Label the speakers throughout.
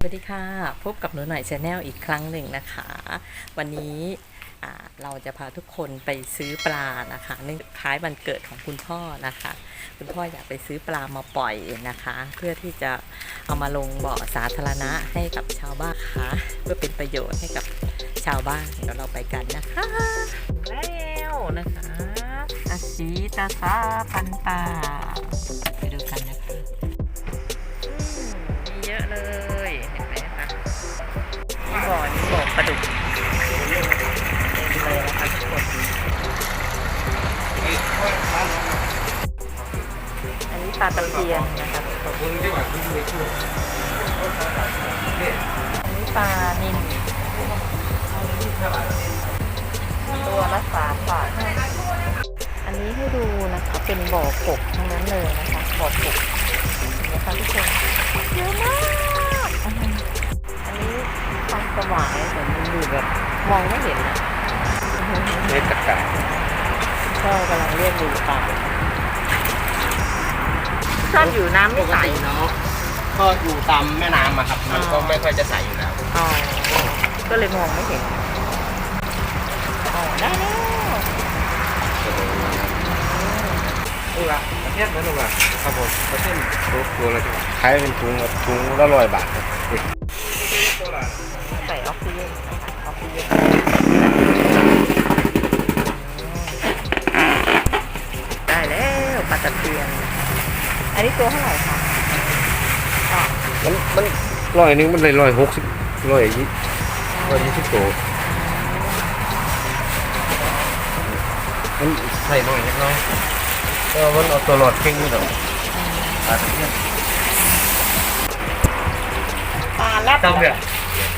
Speaker 1: สวัสดีค่ะ พบกับหนูหน่อยชาแนลอีกครั้งหนึ่งนะคะ วันนี้อ่าเราจะพาทุกคนไปซื้อปลานะคะเนื่องคล้ายวันเกิดของคุณพ่อนะคะ คุณพ่ออยากไปซื้อปลามาปล่อยนะคะ เพื่อที่จะเอามาลงบ่อสาธารณะให้กับชาวบ้านค่ะ เพื่อเป็นประโยชน์ให้กับชาวบ้านเดี๋ยวเราไปกันนะคะแล้วนะคะอาชีตาซาปันตาไปดูกันนะคะ ปลาดุกอันนี้ปลาตะเพียนนะคะอันนี้ปลานิลตัวละสามบาท อันนี้ให้ดูนะคะ เป็นบ่อกบทั้งนั้นเลยนะคะบ่อก องไม่เห็นนะ
Speaker 2: เล็กตะกาย
Speaker 1: ก็กำลังเรียกดูปลาชอบอยู่น้ำไม่ใส
Speaker 2: เนาะก็อยู่ตามแม่น้ำอะครับ มันก็ไม่ค่อยจะใสอยู่แล้ว
Speaker 1: อ๋อก็เลยมองไม่เห็นอ๋อได้แล้ว
Speaker 2: นี่ละประเทศนั้นหรือเปล่าครับผมประเทศตัวตัวอะไรจังขายเป็นถุงครับถุงละร้อยบาทครับ
Speaker 1: ตะเพียนอันนี้ตัวเท่าไหร่คะอ๋อ
Speaker 2: มันมันร้อยหนึงมันเลยร้อยหกสิบร้อยยี่ร้อยยี่สิบตัวมันใส่หน่อยนิดน้อยก็มันเอาตัวหลอดเข่งนี่หรอกปลาตะเพียน
Speaker 1: ปลาแรด
Speaker 2: ตั้งเนี่ย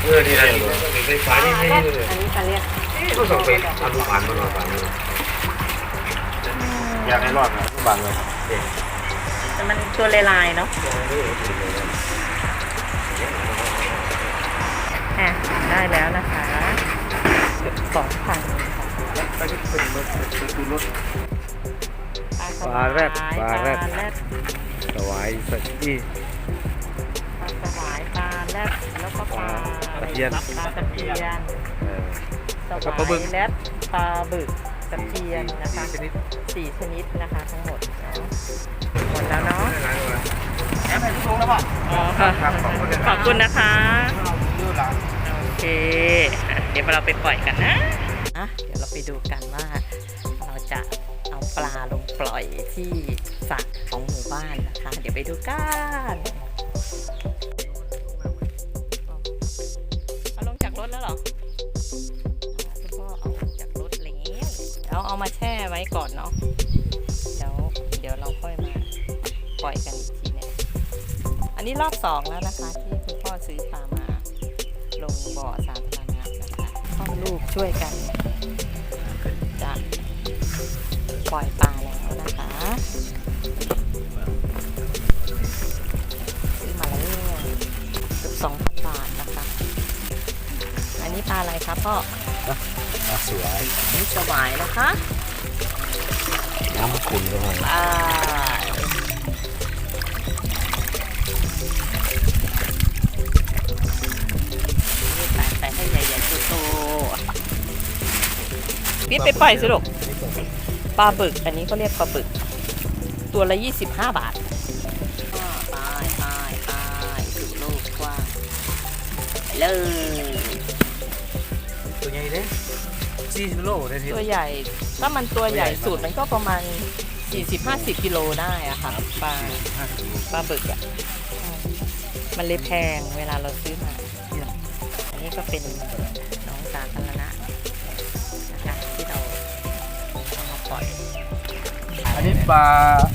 Speaker 2: เออดีเลยไฟฟ้านี่ให้
Speaker 1: แรด
Speaker 2: เลย
Speaker 1: อันนี้ปลาเรียก
Speaker 2: ก็ต้องไปอนุบาลมาหน่อยบางเลย อยากให้รอดนะอนุบาลเลยครับ
Speaker 1: แต่มันตัวลายๆเนาะอะได้แล้วนะคะเกือบสองพัน
Speaker 2: ไปที่เป็นรถเป็นรถ
Speaker 1: ปลา
Speaker 2: ปลาแรดปลาแรด
Speaker 1: ปลาแรด
Speaker 2: ถวายสักที่
Speaker 1: ปลาสวายปลาแรดแล้วก็ปลา
Speaker 2: ตะเพียน
Speaker 1: ปลาตะเพียน
Speaker 2: เออ
Speaker 1: ส
Speaker 2: แล้วก็
Speaker 1: วา
Speaker 2: ปลาบึก
Speaker 1: ยแรดปลาบึก ตะเพียนนะคะ
Speaker 2: ชนิด
Speaker 1: สี่ชนิดนะคะทั้งหมดเนาะหมดแล้วเนาะ
Speaker 2: ร้านอะไรแอปให้ทุกคนแล้วป่ะ
Speaker 1: อ๋อค่ะ
Speaker 2: ครับขอบคุณนะครับ
Speaker 1: ขอบคุณนะคะ
Speaker 2: เราดูร้าน
Speaker 1: โอเคอะเดี๋ยวเราไปปล่อยกันนะอะเดี๋ยวเราไปดูกันว่า เราจะเอาปลาลงปล่อยที่สระของหมู่บ้านนะคะ เดี๋ยวไปดูกัน ว้ก่อนเนาะเดี๋ยวเดี๋ยวเราค่อยมาปล่อยกันอีกทีหนึงอันนี้รอบสองแล้วนะคะ ที่คุณพ่อซื้อปลามาลงบ่อสาธารณะนะคะพ่อลูกช่วยกันจะปล่อยปลาแล้วนะคะซื้อมาแล้วเกือบสองพันบาทนะคะ อันนี้ปลาอะไรคะพ่อ
Speaker 2: อะสวย
Speaker 1: อันนี่สวายนะคะ
Speaker 2: น้ำขุ่นก็มา
Speaker 1: ปลาใส่ใส่ให้ใหญ่ๆโตๆพี่ไปปล่อยสิลูกปลาบึก อันนี้เขาเรียกปลาบึก ตัวละ 25 บาทอ่าไปไปไปสู่โลกกว้างไปเลย
Speaker 2: ตัวใหญ่เลยสี่กิโลได้ที
Speaker 1: ตัวใหญ่ ถ้ามันตัวใหญ่สุดมันก็ประมาณ 40-50 กิโลได้อะค่ะปลาปลาบึกอะอืมมันเลยแพงเวลาเราซื้อมา อันนี้ก็เป็นน้องสาธารณะนะคะที่เราเอามาปล่อย
Speaker 2: อันนี้ปลา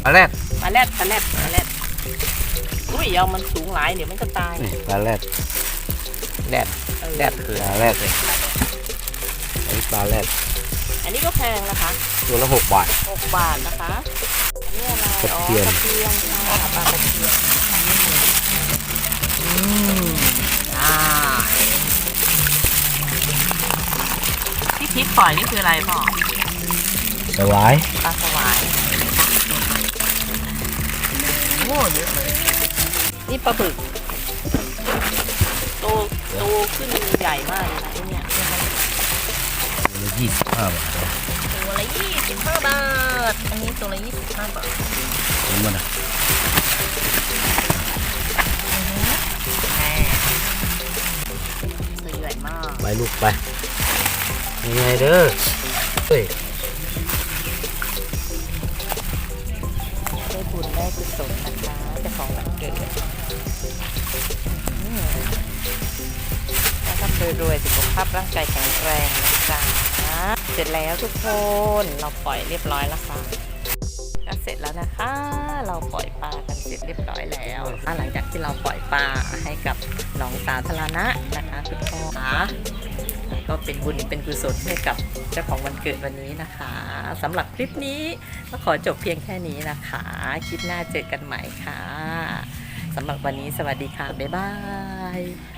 Speaker 2: ปลาแรด
Speaker 1: ปลาแรดปลาแรดปลาแรดอุ้ยเอามันสูงหลายเดี๋ยวมันก็ตาย
Speaker 2: นี่ปลาแรดแรด
Speaker 1: เออ
Speaker 2: แรดคือปลาแรดเลยอันนี้ปลาแรด
Speaker 1: อันนี้ก็แพงนะคะ
Speaker 2: ตัวละหกบาท
Speaker 1: 6บาทนะคะอันนี้อะไร
Speaker 2: ตะ
Speaker 1: อ๋อ
Speaker 2: เพียน
Speaker 1: ตะเพียนค่ะปลาตะเพียนอืมอ่าที่พริกปล่อยนี่คืออะไรพ่อ
Speaker 2: สวาย
Speaker 1: ปลาสวายโอ้เยอะเลย นี่ปลาบึกขึ้นใหญ่มากเลยนะไอ้เนี่ยนะคะ
Speaker 3: ละ ยี่สิบห้าบาท
Speaker 1: ตัวละยี่สิบห้าบาท อันนี้ตัวละยี่สิบห้าบาท
Speaker 3: ถึงมันอะ
Speaker 1: แม่ตัวใหญ่มาก
Speaker 3: ไปลูกไปยังไงเด้อเฮ้ย
Speaker 1: ได้บุญได้กุศลนะคะเจ้าของวันเกิดอืมแล้วก็รวยๆสุขภาพร่างกายแข็งแรงนะจ๊ะ เสร็จแล้วทุกคนเราปล่อยเรียบร้อยแล้วค่ะก็เสร็จแล้วนะคะ เราปล่อยปลากันเสร็จเรียบร้อยแล้วหลังจากที่เราปล่อยปลาให้กับหนองสาธารณะนะคะคุณพ่อค่ะก็เป็นบุญเป็นกุศลให้กับเจ้าของวันเกิดวันนี้นะคะสำหรับคลิปนี้ก็ขอจบเพียงแค่นี้นะคะ คลิปหน้าเจอกันใหม่ค่ะสำหรับวันนี้สวัสดีค่ะ บ๊ายบาย